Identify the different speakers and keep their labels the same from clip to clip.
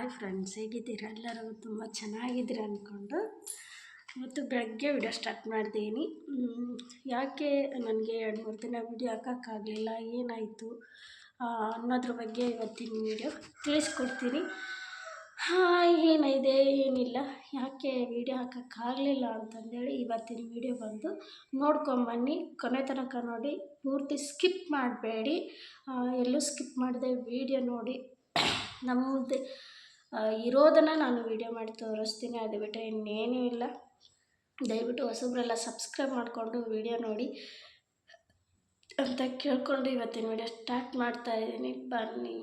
Speaker 1: Hi friends ಹೇಗಿದ್ದೀರಾ? ಎಲ್ಲರೂ ತುಂಬ ಚೆನ್ನಾಗಿದ್ದೀರ ಅಂದ್ಕೊಂಡು ಇವತ್ತು ಬೆಳಗ್ಗೆ ವಿಡಿಯೋ ಸ್ಟಾರ್ಟ್ ಮಾಡಿದ್ದೀನಿ ಯಾಕೆ ನನಗೆ ಎರಡು ಮೂರು ದಿನ ವಿಡಿಯೋ ಹಾಕೋಕ್ಕಾಗಲಿಲ್ಲ? ಏನಾಯಿತು? ಅನ್ನೋದ್ರ ಬಗ್ಗೆ ಇವತ್ತಿನ ವಿಡಿಯೋ ತಿಳಿಸ್ಕೊಡ್ತೀನಿ. ಏನಿದೆ, ಏನಿಲ್ಲ. ಯಾಕೆ ವಿಡಿಯೋ ಹಾಕೋಕ್ಕಾಗಲಿಲ್ಲ ಅಂತಂದೇಳಿ ಇವತ್ತಿನ ವಿಡಿಯೋ ಬಂದು ನೋಡ್ಕೊಂಬನ್ನಿ ಕೊನೆ ತನಕ ನೋಡಿ, ಪೂರ್ತಿ ಸ್ಕಿಪ್ ಮಾಡಬೇಡಿ. ಎಲ್ಲೂ ಸ್ಕಿಪ್ ಮಾಡದೆ ವಿಡಿಯೋ ನೋಡಿ. ನಮ್ಮದು ಇರೋದನ್ನು ನಾನು ವೀಡಿಯೋ ಮಾಡಿ ತೋರಿಸ್ತೀನಿ, ಅದು ಬಿಟ್ಟರೆ ಇನ್ನೇನೂ ಇಲ್ಲ. ದಯವಿಟ್ಟು ಹೊಸಬ್ರೆಲ್ಲ ಸಬ್ಸ್ಕ್ರೈಬ್ ಮಾಡಿಕೊಂಡು ವೀಡಿಯೋ ನೋಡಿ ಅಂತ ಕೇಳಿಕೊಂಡು ಇವತ್ತಿನ ವೀಡಿಯೋ ಸ್ಟಾರ್ಟ್ ಮಾಡ್ತಾ ಇದ್ದೀನಿ. ಬನ್ನಿ.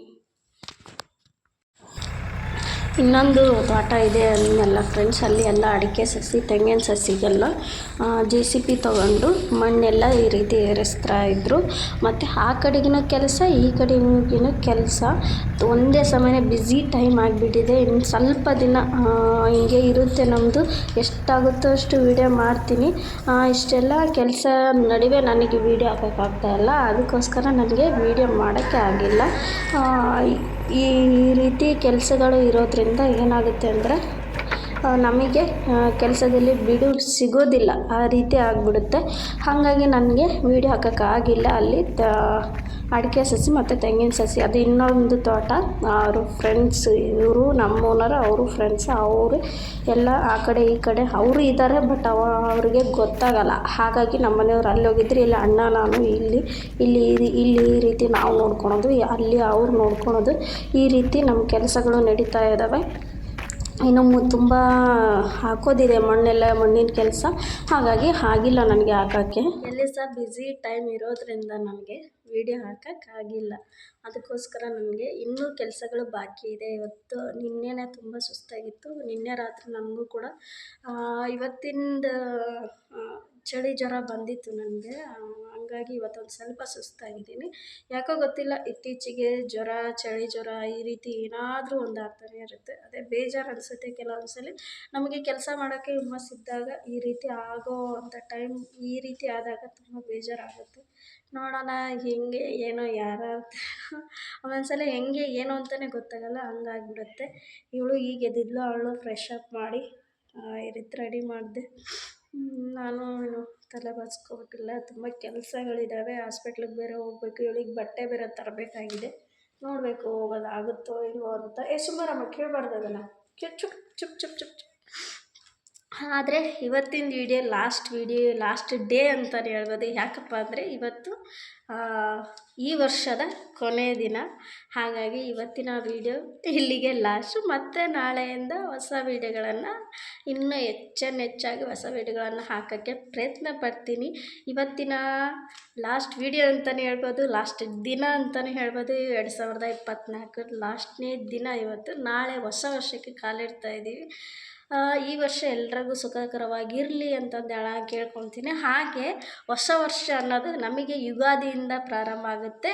Speaker 1: ಇನ್ನೊಂದು ತೋಟ ಇದೆ ಅನ್ನೆಲ್ಲ ಫ್ರೆಂಡ್ಸ್ ಅಲ್ಲಿ ಎಲ್ಲ ಅಡಿಕೆ ಸಸಿ, ತೆಂಗಿನ ಸಸಿಗೆಲ್ಲ ಜೆ ಸಿ ಪಿ ತೊಗೊಂಡು ಮಣ್ಣೆಲ್ಲ ಈ ರೀತಿ ಏರಿಸ್ತಾ ಇದ್ದರು ಮತ್ತು ಆ ಕಡೆಗಿನ ಕೆಲಸ, ಈ ಕಡೆಗಿನ ಕೆಲಸ. ಒಂದೇ ಸಮಯ ಬ್ಯುಸಿ ಟೈಮ್ ಆಗಿಬಿಟ್ಟಿದೆ. ಇನ್ನು ಸ್ವಲ್ಪ ದಿನ ಹಿಂಗೆ ಇರುತ್ತೆ ನಮ್ಮದು ಎಷ್ಟಾಗುತ್ತೋ ಅಷ್ಟು ವೀಡಿಯೋ ಮಾಡ್ತೀನಿ. ಇಷ್ಟೆಲ್ಲ ಕೆಲಸ ನಡುವೆ ನನಗೆ ವೀಡಿಯೋ ಹಾಕೋಕ್ಕಾಗ್ತಾಯಿಲ್ಲ ಅದಕ್ಕೋಸ್ಕರ ನನಗೆ ವೀಡಿಯೋ ಮಾಡೋಕ್ಕೆ ಆಗಿಲ್ಲ. ಈ ರೀತಿ ಕೆಲಸಗಳು ಇರೋದರಿಂದ ಏನಾಗುತ್ತೆ ಅಂದರೆ ನಮಗೆ ಕೆಲಸದಲ್ಲಿ ಬಿಡು ಸಿಗೋದಿಲ್ಲ. ಆ ರೀತಿ ಆಗಿಬಿಡುತ್ತೆ. ಹಾಗಾಗಿ ನನಗೆ ವೀಡಿಯೋ ಹಾಕೋಕ್ಕಾಗಿಲ್ಲ ಅಲ್ಲಿ ಅಡಿಕೆ ಸಸಿ ಮತ್ತು ತೆಂಗಿನ ಸಸಿ. ಅದು ಇನ್ನೊಂದು ತೋಟ. ಅವರು ಫ್ರೆಂಡ್ಸ್ ಇವರು, ನಮ್ಮ ಓನರ್ ಅವರು ಫ್ರೆಂಡ್ಸ್ ಅವರು ಎಲ್ಲ ಆ ಕಡೆ ಈ ಕಡೆ. ಅವರು ಇದ್ದಾರೆ ಬಟ್ ಅವ, ಅವರಿಗೆ ಗೊತ್ತಾಗಲ್ಲ. ಹಾಗಾಗಿ ನಮ್ಮ ಮನೆಯವ್ರು ಅಲ್ಲಿ ಹೋಗಿದ್ರು, ಇಲ್ಲಿ ಅಣ್ಣ, ನಾನು ಇಲ್ಲಿ ಇಲ್ಲಿ ಇಲ್ಲಿ ಈ ರೀತಿ ನಾವು ನೋಡ್ಕೊಳೋದು, ಅಲ್ಲಿ ಅವ್ರು ನೋಡ್ಕೊಳೋದು. ಈ ರೀತಿ ನಮ್ಮ ಕೆಲಸಗಳು ನಡೀತಾ ಇದ್ದಾವೆ ಇನ್ನು ಮು, ತುಂಬ ಹಾಕೋದಿದೆ ಮಣ್ಣೆಲ್ಲ, ಮಣ್ಣಿನ ಕೆಲಸ. ಹಾಗಾಗಿ ಆಗಿಲ್ಲ ನನಗೆ ಹಾಕೋಕ್ಕೆ. ಎಲ್ಲಿ ಸಹ ಬ್ಯುಸಿ ಟೈಮ್ ಇರೋದ್ರಿಂದ ನನಗೆ? ವೀಡಿಯೋ ಹಾಕೋಕ್ಕಾಗಿಲ್ಲ ಅದಕ್ಕೋಸ್ಕರ ನನಗೆ ಇನ್ನೂ ಕೆಲಸಗಳು ಬಾಕಿ ಇದೆ. ಇವತ್ತು ನಿನ್ನೆನೇ ತುಂಬ ಸುಸ್ತಾಗಿತ್ತು. ನಿನ್ನೆ ರಾತ್ರಿ ನನಗೂ ಕೂಡ ಇವತ್ತಿಂದ ಚಳಿ ಜ್ವರ ಬಂದಿತ್ತು ನನಗೆ. ಹಂಗಾಗಿ ಇವತ್ತೊಂದು ಸ್ವಲ್ಪ ಸುಸ್ತಾಗಿದ್ದೀನಿ. ಯಾಕೋ ಗೊತ್ತಿಲ್ಲ, ಇತ್ತೀಚೆಗೆ ಜ್ವರ, ಚಳಿ ಜ್ವರ ಈ ರೀತಿ ಏನಾದರೂ ಒಂದು ಆಗ್ತಾನೆ ಇರುತ್ತೆ. ಅದೇ ಬೇಜಾರು ಅನಿಸುತ್ತೆ ಕೆಲವೊಂದು ಸಲ ನಮಗೆ ಕೆಲಸ ಮಾಡೋಕ್ಕೆ ಹುಮ್ಮಸ್ಸಿದ್ದಾಗ ಈ ರೀತಿ ಆಗೋ ಅಂಥ ಟೈಮ್ ಈ ರೀತಿ ಆದಾಗ ತುಂಬ ಬೇಜಾರಾಗುತ್ತೆ. ನೋಡೋಣ ಹೆಂಗೆ, ಏನೋ ಯಾರು ಒಂದೊಂದ್ಸಲ ಹೆಂಗೆ, ಏನು ಅಂತಲೇ ಗೊತ್ತಾಗಲ್ಲ, ಹಂಗಾಗ್ಬಿಡುತ್ತೆ. ಇವಳು ಈಗ ಎದ್ದಿದ್ಲು ಅವಳು ಫ್ರೆಶ್ ಅಪ್ ಮಾಡಿ ಈ ರೀತಿ ರೆಡಿ ಮಾಡಿದೆ. ನಾನು ಏನು ತಲೆ ಬಾಚ್ಕೋಬೇಕಿಲ್ಲ. ತುಂಬ ಕೆಲಸಗಳಿದ್ದಾವೆ ಹಾಸ್ಪಿಟ್ಲಿಗೆ ಬೇರೆ ಹೋಗ್ಬೇಕು. ಇವಳಿಗೆ ಬಟ್ಟೆ ಬೇರೆ ತರಬೇಕಾಗಿದೆ. ನೋಡಬೇಕು ಹೋಗೋದಾಗುತ್ತೋ ಇಲ್ವೋ ಅಂತ. ಏ ಸುಮಾರಮ್ಮ ಕೇಳಬಾರ್ದು ಅದನ್ನು. ಚುಪ್ ಚುಪ್ ಚುಪ್ ಚುಪ್ ಚುಪ್ ಚುಪ್ ಆದರೆ ಇವತ್ತಿನ video last video last day ಅಂತಲೇ ಹೇಳ್ಬೋದು. ಯಾಕಪ್ಪ ಅಂದರೆ ಇವತ್ತು ಈ ವರ್ಷದ ಕೊನೆಯ ದಿನ. ಹಾಗಾಗಿ ಇವತ್ತಿನ ವೀಡಿಯೋ ಇಲ್ಲಿಗೆ ಲಾಸ್ಟು ಮತ್ತು ನಾಳೆಯಿಂದ ಹೊಸ ವೀಡಿಯೋಗಳನ್ನು ಇನ್ನೂ ಹೆಚ್ಚಾಗಿ ಹೊಸ ವೀಡಿಯೋಗಳನ್ನು ಹಾಕೋಕ್ಕೆ ಪ್ರಯತ್ನ ಪಡ್ತೀನಿ. ಇವತ್ತಿನ ಲಾಸ್ಟ್ ವೀಡಿಯೋ ಅಂತಲೇ ಹೇಳ್ಬೋದು ಲಾಸ್ಟ್ ದಿನ ಅಂತಲೇ ಹೇಳ್ಬೋದು. ಎರಡು ಸಾವಿರದ ಇಪ್ಪತ್ತ್ನಾಲ್ಕು ಲಾಸ್ಟ್ನೇ ದಿನ ಇವತ್ತು. ನಾಳೆ ಹೊಸ ವರ್ಷಕ್ಕೆ ಕಾಲಿಡ್ತಾ ಇದ್ದೀವಿ. ಈ ವರ್ಷ ಎಲ್ರಿಗೂ ಸುಖಕರವಾಗಿರಲಿ ಅಂತಂದು ಹೇಳ ಕೇಳ್ಕೊತೀನಿ. ಹಾಗೆ ಹೊಸ ವರ್ಷ ಅನ್ನೋದು ನಮಗೆ ಯುಗಾದಿಯಿಂದ ಪ್ರಾರಂಭ ಆಗುತ್ತೆ.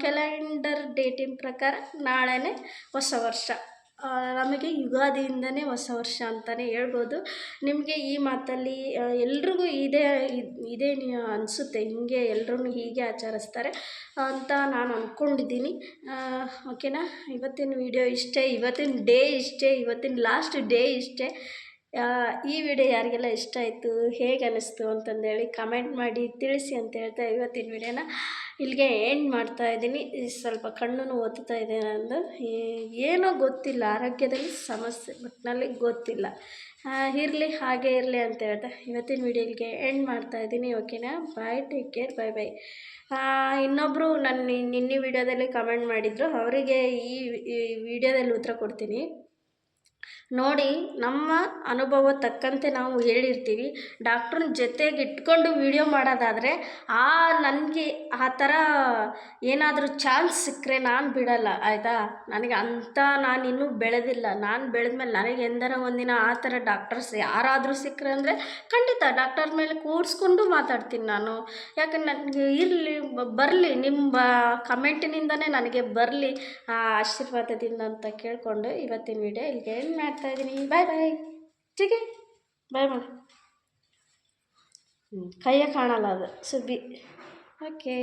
Speaker 1: ಕ್ಯಾಲೆಂಡರ್ ಡೇಟಿನ ಪ್ರಕಾರ ನಾಳೆನೇ ಹೊಸ ವರ್ಷ. ನಮಗೆ ಯುಗಾದಿಯಿಂದನೇ ಹೊಸ ವರ್ಷ ಅಂತಲೇ ಹೇಳ್ಬೋದು. ನಿಮಗೆ ಈ ಮಾತಲ್ಲಿ ಎಲ್ರಿಗೂ ಇದೇ ಇದೇ ಅನಿಸುತ್ತೆ, ಹಿಂಗೆ ಎಲ್ರೂ ಹೀಗೆ ಆಚರಿಸ್ತಾರೆ ಅಂತ ನಾನು ಅಂದ್ಕೊಂಡಿದ್ದೀನಿ ಓಕೆನಾ? ಇವತ್ತಿನ ವಿಡಿಯೋ ಇಷ್ಟೇ, ಇವತ್ತಿನ ಡೇ ಇಷ್ಟೇ, ಇವತ್ತಿನ ಲಾಸ್ಟ್ ಡೇ ಇಷ್ಟೇ. ಈ ವಿಡಿಯೋ ಯಾರಿಗೆಲ್ಲ ಇಷ್ಟ ಆಯಿತು, ಹೇಗೆ ಅನ್ನಿಸ್ತು ಅಂತಂದೇಳಿ ಕಮೆಂಟ್ ಮಾಡಿ ತಿಳಿಸಿ ಅಂತ ಹೇಳ್ತಾ ಇವತ್ತಿನ ವಿಡಿಯೋನ ಇಲ್ಲಿಗೆ ಎಂಡ್ ಮಾಡ್ತಾ ಇದ್ದೀನಿ. ಸ್ವಲ್ಪ ಕಣ್ಣು ಒತ್ತುತ್ತಾ ಇದೆ ನಂದು ಏನೋ ಗೊತ್ತಿಲ್ಲ, ಆರೋಗ್ಯದಲ್ಲಿ ಸಮಸ್ಯೆ ಒಟ್ಟಿನಲ್ಲಿ ಗೊತ್ತಿಲ್ಲ. ಇರಲಿ, ಹಾಗೆ ಇರಲಿ ಅಂತ ಹೇಳ್ತಾ ಇವತ್ತಿನ ವಿಡಿಯೋ ಇಲ್ಲಿಗೆ ಎಂಡ್ ಮಾಡ್ತಾ ಇದ್ದೀನಿ. ಓಕೆನಾ bye take care bye bye ಇನ್ನೊಬ್ಬರು ನನ್ನ ನಿನ್ನೆ ವಿಡಿಯೋದಲ್ಲಿ ಕಮೆಂಟ್ ಮಾಡಿದರು. ಅವರಿಗೆ ಈ ವಿಡಿಯೋದಲ್ಲಿ ಉತ್ತರ ಕೊಡ್ತೀನಿ. ನೋಡಿ, ನಮ್ಮ ಅನುಭವ ತಕ್ಕಂತೆ ನಾವು ಹೇಳಿರ್ತೀವಿ. ಡಾಕ್ಟ್ರನ್ನ ಜೊತೆಗೆ ಇಟ್ಕೊಂಡು ವೀಡಿಯೋ ಮಾಡೋದಾದರೆ, ಆ ನನಗೆ ಆ ಥರ ಏನಾದರೂ ಚಾನ್ಸ್ ಸಿಕ್ಕರೆ ನಾನು ಬಿಡೋಲ್ಲ, ಆಯಿತಾ? ನನಗೆ ಅಂಥ ನಾನು ಇನ್ನೂ ಬೆಳೆದಿಲ್ಲ. ನಾನು ಬೆಳೆದ್ಮೇಲೆ ನನಗೆ ಎಂದರ ಒಂದಿನ ಆ ಥರ ಡಾಕ್ಟರ್ಸ್ ಯಾರಾದರೂ ಸಿಕ್ಕರೆ ಅಂದರೆ ಖಂಡಿತ ಡಾಕ್ಟರ್ ಮೇಲೆ ಕೂರಿಸ್ಕೊಂಡು ಮಾತಾಡ್ತೀನಿ ನಾನು. ಯಾಕಂದ್ರೆ ನನಗೆ ಇರಲಿ, ಬರಲಿ, ನಿಮ್ಮ ಕಮೆಂಟಿನಿಂದನೇ ನನಗೆ ಬರಲಿ, ಆ ಆಶೀರ್ವಾದದಿಂದ ಅಂತ ಕೇಳಿಕೊಂಡು ಇವತ್ತಿನ ವಿಡಿಯೋ ಇಲ್ಲಿಗೆ ಏನು ಮಾಡ್ತಾ ಇದ್ದೀನಿ. ಬಾಯ್ ಬಾಯ್ ಟೀಕೆ ಬಾಯ್ ಮಾಡಿ ಕೈಯ ಕಾಣಲ್ಲ ಅದು ಸುದ್ದಿ ಓಕೆ